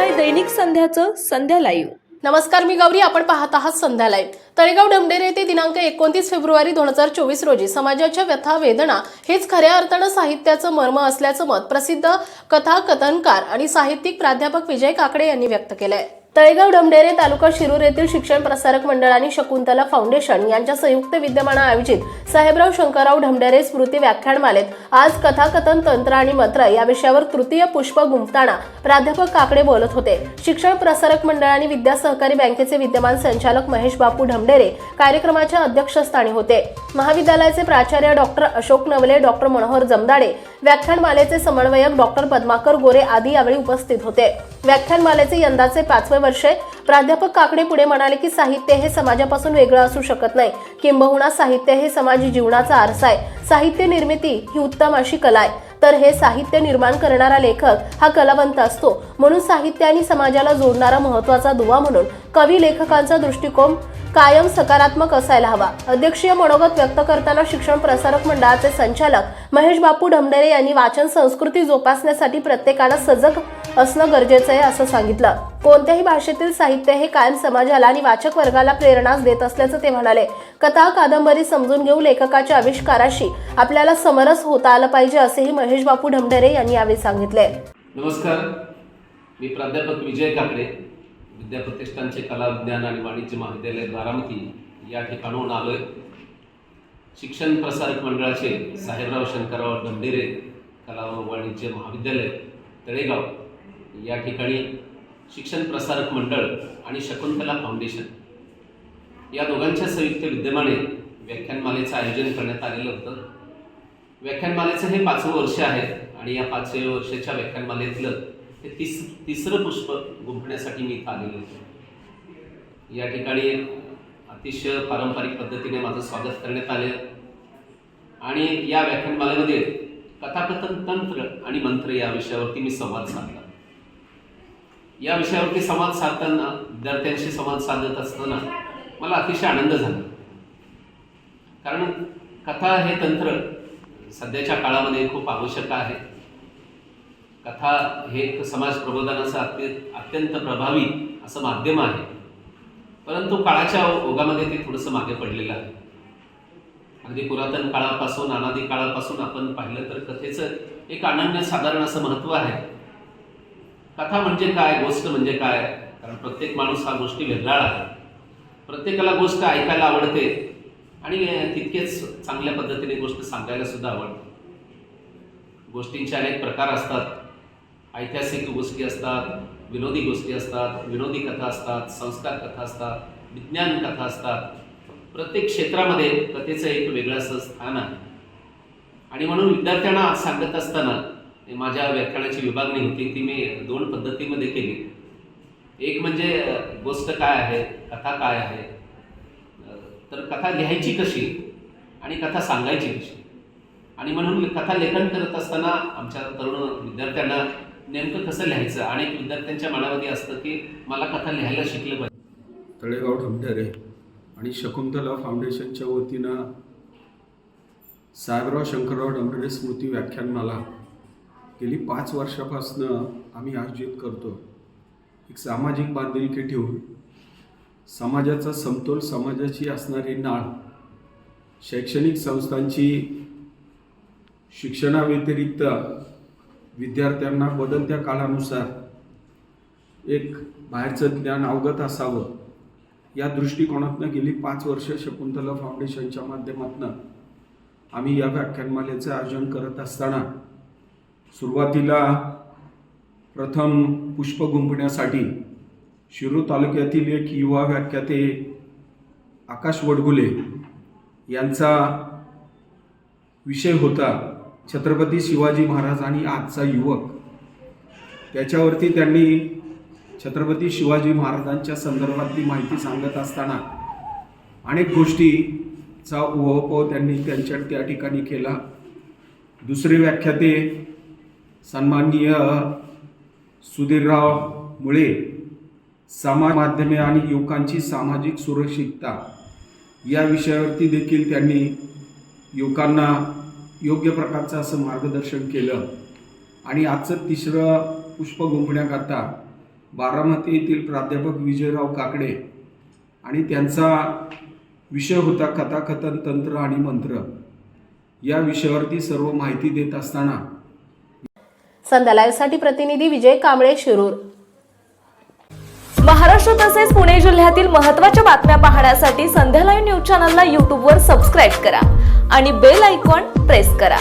पाहताय दैनिक संध्याचं संध्या लाईव्ह नमस्कार मी गौरी. आपण पाहत आहात संध्या लाईव्ह तळेगाव डमडेरे येथे दिनांक एकोणतीस फेब्रुवारी दोन हजार चोवीस रोजी समाजाच्या व्यथा वेदना हेच खऱ्या अर्थानं साहित्याचं मर्म असल्याचं मत प्रसिद्ध कथा कथनकार आणि साहित्यिक प्राध्यापक विजय काकडे यांनी व्यक्त केलंय. तळेगाव डमडेरे तालुका शिरूर येथील शिक्षण प्रसारक मंडळ आणि शकुंतला फाउंडेशन यांच्या संयुक्त विद्यमानं आयोजित साहेबराव शंकरराव ढमडेरे स्मृती व्याख्यानमालेत. आज कथाकथन तंत्र आणि मंत्र या विषयावर तृतीय पुष्प गुंफताना प्राध्यापक काकडे बोलत होते. शिक्षण प्रसारक मंडळ आणि विद्या सहकारी बँकेचे विद्यमान संचालक महेश बापू ढमडेरे कार्यक्रमाच्या अध्यक्षस्थानी होते. महाविद्यालयाचे प्राचार्य डॉक्टर अशोक नवले डॉक्टर मनोहर जमदाडे व्याख्यानमालेचे समन्वयक डॉक्टर पद्माकर गोरे आदी यावेळी उपस्थित होते. व्याख्यानमालेचे यंदाचे पाचवे वर्ष आहे. प्राध्यापक काकडे पुढे म्हणाले की साहित्य हे समाजापासून वेगळं असू शकत नाही. किंबहुना साहित्य हे समाज जीवनाचा आरसा आहे. साहित्य निर्मिती ही उत्तम अशी कला आहे. तर हे साहित्य निर्माण करणारा लेखक हा कलावंत असतो. म्हणून साहित्य आणि समाजाला जोडणारा महत्त्वाचा दुवा म्हणून कवी लेखकांचा दृष्टिकोन कायम सकारात्मक असायला हवा. अध्यक्षीय मनोगत व्यक्त करताना शिक्षण प्रसारक मंडळाचे संचालक महेश बापू ढमडेरे यांनी वाचन संस्कृती जोपासण्यासाठी प्रत्येकाला सजग असणं गरजेचं आहे असं सांगितलं. कोणत्याही भाषेतील साहित्य हे कायम समाजाला आणि वाचक वर्गाला प्रेरणाच देत असल्याचं ते म्हणाले. कथा कादंबरी समजून घेऊ लेखकाच्या आविष्काराशी आपल्याला समरस होता आलं पाहिजे असेही महेश बापू ढमडेरे यांनी यावेळी सांगितले. नमस्कार. मी प्राध्यापक विजय काकडे विद्याप्रतिष्ठानचे कला विज्ञान आणि वाणिज्य महाविद्यालय बारामती या ठिकाणाहून आलोय. शिक्षण प्रसारक मंडळाचे साहेबराव शंकरराव ढमढेरे कला व वाणिज्य महाविद्यालय तळेगाव. या ठिकाणी शिक्षण प्रसारक मंडळ आणि शकुंतला फाउंडेशन या दोघांच्या संयुक्त विद्यमाने व्याख्यानमालेचं आयोजन करण्यात आलेलं होतं. व्याख्यानमालेचं हे पाचवं वर्ष आहे आणि या पाचव्या वर्षाच्या व्याख्यानमालेतलं हे तिस तिसरं पुष्प गुंफण्यासाठी मी इथं आलेलो होतो. या ठिकाणी अतिशय पारंपरिक पद्धतीने माझं स्वागत करण्यात आले. आणि या व्याख्यानमालेमध्ये कथाकथन तंत्र आणि मंत्र या विषयावरती मी संवाद साधला. या विषयावरती संवाद साधताना विद्यार्थ्यांशी संवाद साधत असताना मला अतिशय आनंद झाला. कारण कथा हे तंत्र सध्याच्या काळामध्ये खूप आवश्यक आहे. कथा हे एक समाज प्रबोधनाचं अत्य अत्यंत प्रभावी असं माध्यम आहे. परंतु काळाच्या ओघामध्ये ते थोडंसं मागे पडलेलं आहे. अगदी पुरातन काळापासून अनादी काळापासून आपण पाहिलं तर कथेचं एक अनन्य साधारण असं महत्त्व आहे. कथा म्हणजे काय गोष्ट म्हणजे काय? कारण प्रत्येक माणूस हा गोष्टी वेगळा आहे. प्रत्येकाला गोष्ट ऐकायला आवडते आणि तितकेच चांगल्या पद्धतीने गोष्ट सांगायला सुद्धा आवडते. गोष्टींचे अनेक प्रकार असतात. ऐतिहासिक गोष्टी असतात विनोदी गोष्टी असतात विनोदी कथा असतात संस्कार कथा असतात विज्ञान कथा असतात. प्रत्येक क्षेत्रामध्ये कथेचं एक वेगळं असं स्थान आहे. आणि म्हणून विद्यार्थ्यांना सांगत असताना माझ्या व्याख्यानाची विभागणी होती ती मी दोन पद्धतीमध्ये केली. एक म्हणजे गोष्ट काय आहे कथा काय आहे? तर कथा लिहायची कशी आणि कथा सांगायची कशी? आणि म्हणून कथा लेखन करत असताना आमच्या तरुण विद्यार्थ्यांना नेमकं कसं लिहायचं? अनेक विद्यार्थ्यांच्या मनामध्ये असतं की मला कथा लिहायला शिकलं पाहिजे. तळेगाव ढमढरे आणि शकुंतला फाउंडेशनच्या वतीनं साहेबराव शंकरराव ढमढरे स्मृती व्याख्यानमाला गेली पाच वर्षापासनं आम्ही आयोजित करतो एक सामाजिक बांधिलकी ठेवून समाजाचा समतोल समाजाची असणारी नाळ शैक्षणिक संस्थांची शिक्षणाव्यतिरिक्त विद्यार्थ्यांना बदलत्या काळानुसार एक बाहेरचं ज्ञान अवगत असावं या दृष्टिकोनातनं गेली पाच वर्ष शकुंतला फाउंडेशनच्या माध्यमातून आम्ही या व्याख्यानमालेचं आयोजन करत असताना सुरुवातीला प्रथम पुष्प गुंपण्यासाठी शिरूर तालुक्यातील एक युवा व्याख्याते आकाश वडगुले यांचा विषय होता छत्रपती शिवाजी महाराज आणि आजचा युवक. त्याच्यावरती त्यांनी छत्रपती शिवाजी महाराजांच्या संदर्भातली माहिती सांगत असताना अनेक गोष्टीचा उहापोह त्यांनी त्यांच्या त्या ठिकाणी केला. दुसरे व्याख्याते सन्माननीय सुधीरराव मुळे समाज माध्यमे आणि युवकांची सामाजिक सुरक्षितता या विषयावरती देखील त्यांनी युवकांना योग्य प्रकारचं असं मार्गदर्शन केलं. आणि आजचं तिसरं पुष्प गुंफण्याकरता बारामती येथील प्राध्यापक विजयराव काकडे आणि त्यांचा विषय होता कथाकथन तंत्र आणि मंत्र. या विषयावरती सर्व माहिती देत असताना संध्या लाईव्हसाठी प्रतिनिधी विजय कांबळे शिरूर. महाराष्ट्र तसेच पुणे जिल्ह्यातील महत्त्वाच्या बातम्या पाहण्यासाठी संध्या लाईव्ह न्यूज चॅनलला यूट्यूबवर सबस्क्राईब करा आणि बेल आयकॉन प्रेस करा.